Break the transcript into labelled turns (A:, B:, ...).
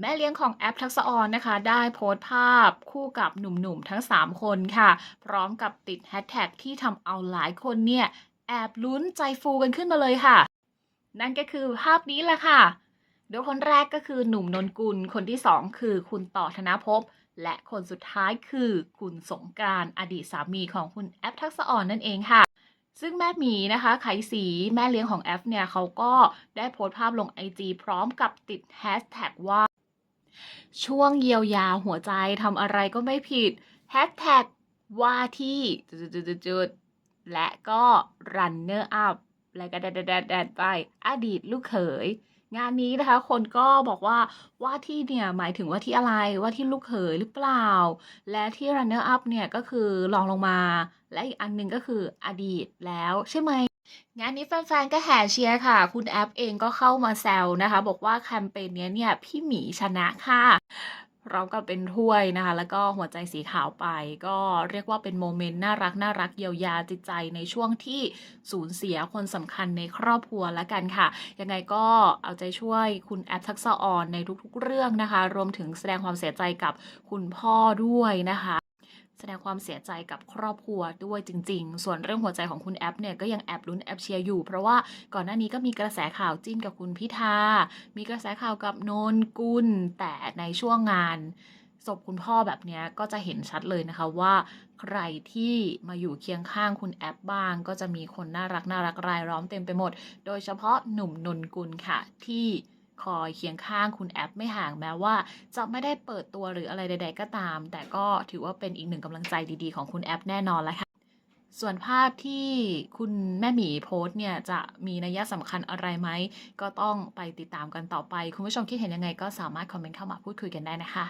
A: แม่เลี้ยงของแอปทักษะออนนะคะ ได้โพสต์ภาพคู่กับหนุ่มๆ ทั้ง 3 คนค่ะ พร้อมกับติดแฮชแท็กที่ทำเอาหลายคนเนี่ย แอบลุ้นใจฟูกันขึ้นมาเลยค่ะ นั่นก็คือภาพนี้แหละค่ะ โดยคนแรกก็คือหนุ่มนนกุล คนที่ 2 คือคุณต่อธนภพ และคนสุดท้ายคือคุณสงการอดีตสามีของคุณแอปทักษะออนนั่นเองค่ะซึ่งแม่หมีนะคะไขสีแม่เลี้ยงของแอฟเนี่ยเขาก็ได้โพสต์ภาพลง IG พร้อมกับติดแฮชแท็กว่า ช่วงเยียวยาหัวใจทำอะไรก็ไม่ผิดแฮชแท็กว่าที่จุดๆๆและก็ runner up และก็แดดๆไปอดีตลูกเขย งานนี้นะคะ คนก็บอกว่าว่าที่เนี่ยหมายถึงว่าที่อะไรว่าที่ลูกเขยหรือเปล่า และที่ runner up เนี่ยก็คือรองลงมา และอีกอันหนึ่งก็คืออดีตแล้วใช่ไหม งานนี้แฟนๆ ก็แห่เชียร์ค่ะ คุณแอปเองก็เข้ามาแซวนะคะ บอกว่าแคมเปญนี้เนี่ย พี่หมีชนะค่ะพร้อมกับเป็นถ้วยนะคะ แล้วก็หัวใจสีขาวไป ก็เรียกว่าเป็นโมเมนต์น่ารักน่ารักเยียวยาจิตใจในช่วงที่สูญเสียคนสำคัญในครอบครัวแล้วกันค่ะ ยังไงก็เอาใจช่วยคุณแอปทักษะออนในทุกๆเรื่องนะคะ รวมถึงแสดงความเสียใจกับคุณพ่อด้วยนะคะ แสดงความเสียใจกับครอบครัวด้วยจริง ๆ ส่วนเรื่องหัวใจของคุณแอปเนี่ยก็ยังแอบลุ้นแอบเชียร์อยู่ เพราะว่าก่อนหน้านี้ก็มีกระแสข่าวจิ้นกับคุณพิธา มีกระแสข่าวกับนนกุล แต่ในช่วงงานศพคุณพ่อแบบนี้ก็จะเห็นชัดเลยนะคะว่าใครที่มาอยู่เคียงข้างคุณแอปบ้าง ก็จะมีคนน่ารักน่ารักรายล้อมเต็มไปหมด โดยเฉพาะหนุ่มนนกุลค่ะที่ คอยเคียงข้างคุณแอปไม่ห่างแม้ว่าจะไม่ได้เปิดตัวหรืออะไรใด ๆ ก็ตาม แต่ก็ถือว่าเป็นอีกหนึ่งกำลังใจดีๆ ของคุณแอปแน่นอนแล้วค่ะส่วนภาพที่คุณแม่หมีโพสต์เนี่ยจะมีนัยสำคัญอะไรไหม ก็ต้องไปติดตามกันต่อไป คุณผู้ชมคิดเห็นยังไงก็สามารถคอมเมนต์เข้ามาพูดคุยกันได้นะคะ